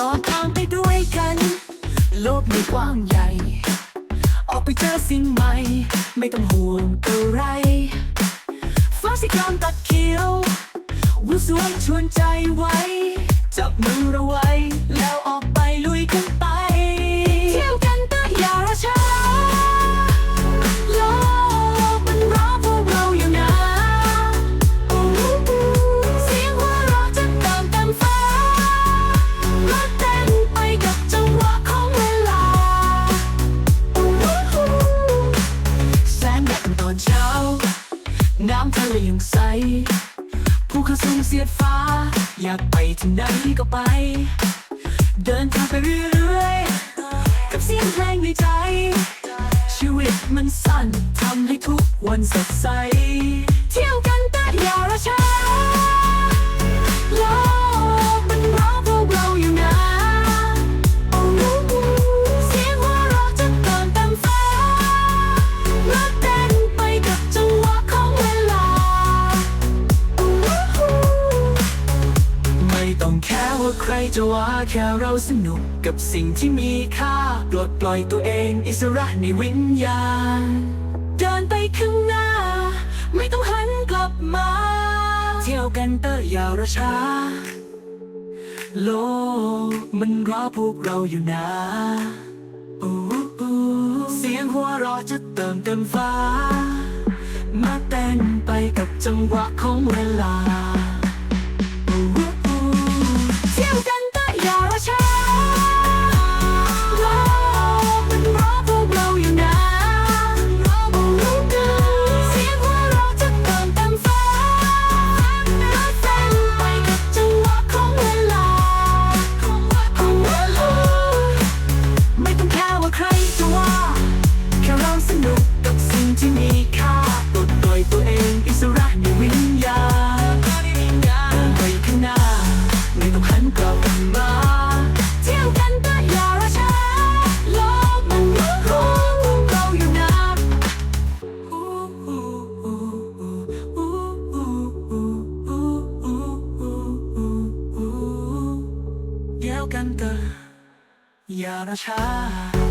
ต่อทางไปด้วยกัน โลกมันกว้างใหญ่ ออกไปเจอสิ่งใหม่ ไม่ต้องห่วงอะไรฟ้าสีครามตัดเขียววุ้สวยชวนใจไว้ จับมือเรา น้ำทะเลยังใสภูเขาสูงเสียดฟ้า อยากไปที่ไหนก็ไป เดินทางไปเรื่อยๆ กับเสียงเพลงในใจ ชีวิตมันสั้นทำให้ทุกวันสดใส จะว่าแค่เราสนุกกับสิ่งที่มีค่าปลดปล่อยตัวเองอิสระในวิญญาณ เดินไปข้างหน้า ไม่ต้องหันกลับมา เที่ยวกันเตอะอยาวระช้า โลกมันรอพวกเราอยู่นะอู้หูเสียงหัวเราะจะเติมเต็มฟ้า มาเต้นไปกับจังหวะของเวลา กันเถอะอย่ารอช้า